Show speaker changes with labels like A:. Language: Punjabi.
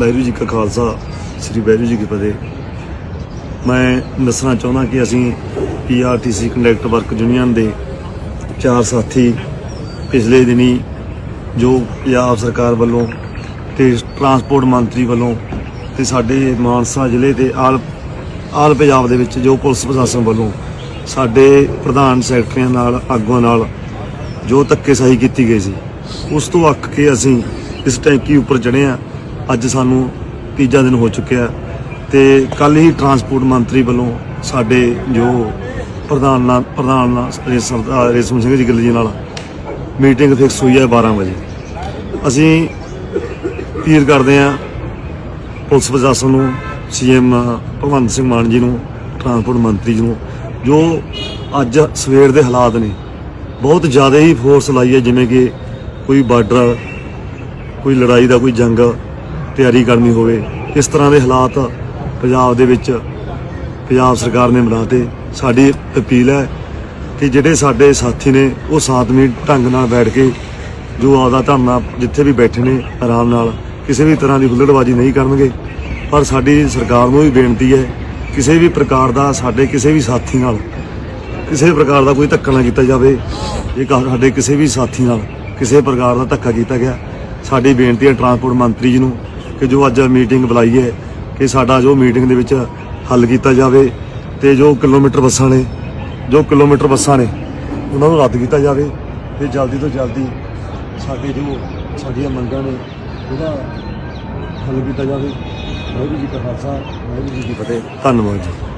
A: ਵਾਹਿਗੁਰੂ ਜੀ ਕਾ ਖਾਲਸਾ, ਸ੍ਰੀ ਵਾਹਿਗੁਰੂ ਜੀ ਕੀ ਫਤਿਹ। ਮੈਂ ਦੱਸਣਾ ਚਾਹੁੰਦਾ ਕਿ ਅਸੀਂ ਪੀਆਰਟੀਸੀ ਕੰਡਕਟਰ ਵਰਕ ਯੂਨੀਅਨ ਦੇ ਚਾਰ ਸਾਥੀ ਪਿਛਲੇ ਦਿਨੀ ਜੋ ਪੰਜਾਬ ਸਰਕਾਰ ਵੱਲੋਂ ਤੇ ਟਰਾਂਸਪੋਰਟ ਮੰਤਰੀ ਵੱਲੋਂ ਤੇ ਸਾਡੇ ਮਾਨਸਾ ਜ਼ਿਲ੍ਹੇ ਤੇ ਆਲ ਆਲ ਪੰਜਾਬ ਦੇ ਵਿੱਚ ਜੋ ਪੁਲਿਸ ਪ੍ਰਸ਼ਾਸਨ ਵੱਲੋਂ ਸਾਡੇ ਪ੍ਰਧਾਨ ਸੈਕਟਰੀਆਂ ਨਾਲ, ਆਗੂਆਂ ਨਾਲ ਜੋ ਧੱਕੇਸ਼ਾਹੀ ਕੀਤੀ ਗਈ ਸੀ, ਉਸ ਤੋਂ ਅੱਕ ਕੇ ਅਸੀਂ ਇਸ ਟੈਂਕੀ ਉੱਪਰ ਚੜ੍ਹੇ ਹਾਂ। ਅੱਜ ਸਾਨੂੰ ਤੀਜਾ ਦਿਨ ਹੋ ਚੁੱਕਿਆ ਤੇ ਕੱਲ ਹੀ ਟਰਾਂਸਪੋਰਟ ਮੰਤਰੀ ਵੱਲੋਂ ਸਾਡੇ ਜੋ ਪ੍ਰਧਾਨ ਨਾਲ ਪ੍ਰਧਾਨ ਨਾਲ ਸਰਦਾਰ ਰੇਸ਼ਮ ਸਿੰਘ ਜੀ ਗਿੱਲ ਜੀ ਨਾਲ ਮੀਟਿੰਗ ਫਿਕਸ ਹੋਈ ਹੈ 12 ਵਜੇ। ਅਸੀਂ ਅਪੀਲ ਕਰਦੇ ਹਾਂ ਪੁਲਿਸ ਪ੍ਰਸ਼ਾਸਨ ਨੂੰ, ਸੀਐਮ ਭਗਵੰਤ ਸਿੰਘ ਮਾਨ ਜੀ ਨੂੰ, ਟਰਾਂਸਪੋਰਟ ਮੰਤਰੀ ਜੀ ਨੂੰ, ਜੋ ਅੱਜ ਸਵੇਰ ਦੇ ਹਾਲਾਤ ਨੇ, ਬਹੁਤ ਜ਼ਿਆਦਾ ਹੀ ਫੋਰਸ ਲਾਈ ਹੈ, ਜਿਵੇਂ ਕਿ ਕੋਈ ਬਾਰਡਰ ਕੋਈ ਲੜਾਈ ਦਾ ਕੋਈ ਜੰਗ ਤਿਆਰੀ ਕਰਨੀ ਹੋਵੇ। ਇਸ ਤਰ੍ਹਾਂ ਦੇ ਹਾਲਾਤ ਪੰਜਾਬ ਦੇ ਵਿੱਚ ਪੰਜਾਬ ਸਰਕਾਰ ਨੇ ਬਣਾਤੇ ਸਾਡੀ ਅਪੀਲ ਹੈ ਕਿ ਜਿਹੜੇ ਸਾਡੇ ਸਾਥੀ ਨੇ, ਉਹ ਸਾਤਵੀਂ ਢੰਗ ਨਾਲ ਬੈਠ ਕੇ ਜੋ ਆਪਦਾ ਧਰਨਾ ਜਿੱਥੇ ਵੀ ਬੈਠੇ ਨੇ ਆਰਾਮ ਨਾਲ, ਕਿਸੇ ਵੀ ਤਰ੍ਹਾਂ ਦੀ ਹੁੱਲੜਬਾਜ਼ੀ ਨਹੀਂ ਕਰਨਗੇ। ਪਰ ਸਾਡੀ ਸਰਕਾਰ ਨੂੰ ਵੀ ਬੇਨਤੀ ਹੈ, ਕਿਸੇ ਵੀ ਪ੍ਰਕਾਰ ਦਾ ਸਾਡੇ ਕਿਸੇ ਵੀ ਸਾਥੀ ਨਾਲ, ਕਿਸੇ ਪ੍ਰਕਾਰ ਦਾ ਕੋਈ ਧੱਕਾ ਨਾ ਕੀਤਾ ਜਾਵੇ। ਜੇ ਕਾ- ਸਾਡੇ ਕਿਸੇ ਵੀ ਸਾਥੀ ਨਾਲ ਕਿਸੇ ਪ੍ਰਕਾਰ ਦਾ ਧੱਕਾ ਕੀਤਾ ਗਿਆ। ਸਾਡੀ ਬੇਨਤੀ ਹੈ ਟਰਾਂਸਪੋਰਟ ਮੰਤਰੀ ਜੀ ਨੂੰ ਕਿ ਜੋ ਅੱਜ ਮੀਟਿੰਗ ਬੁਲਾਈ ਹੈ ਕਿ ਸਾਡਾ ਜੋ ਮੀਟਿੰਗ ਦੇ ਵਿੱਚ ਹੱਲ ਕੀਤਾ ਜਾਵੇ ਤੇ ਜੋ ਕਿਲੋਮੀਟਰ ਬੱਸਾਂ ਨੇ, ਜੋ ਕਿਲੋਮੀਟਰ ਬੱਸਾਂ ਨੇ, ਉਹਨਾਂ ਨੂੰ ਰੱਦ ਕੀਤਾ ਜਾਵੇ ਤੇ ਜਲਦੀ ਤੋਂ ਜਲਦੀ ਸਾਡੇ ਜੋ ਸਾਡੀਆਂ ਮੰਗਾਂ ਨੇ, ਉਹਦਾ ਹੱਲ ਕੀਤਾ ਜਾਵੇ। ਵਾਹਿਗੁਰੂ ਜੀ ਕਾ ਖਾਲਸਾ, ਵਾਹਿਗੁਰੂ ਜੀ ਕੀ ਫਤਿਹ। ਧੰਨਵਾਦ ਜੀ।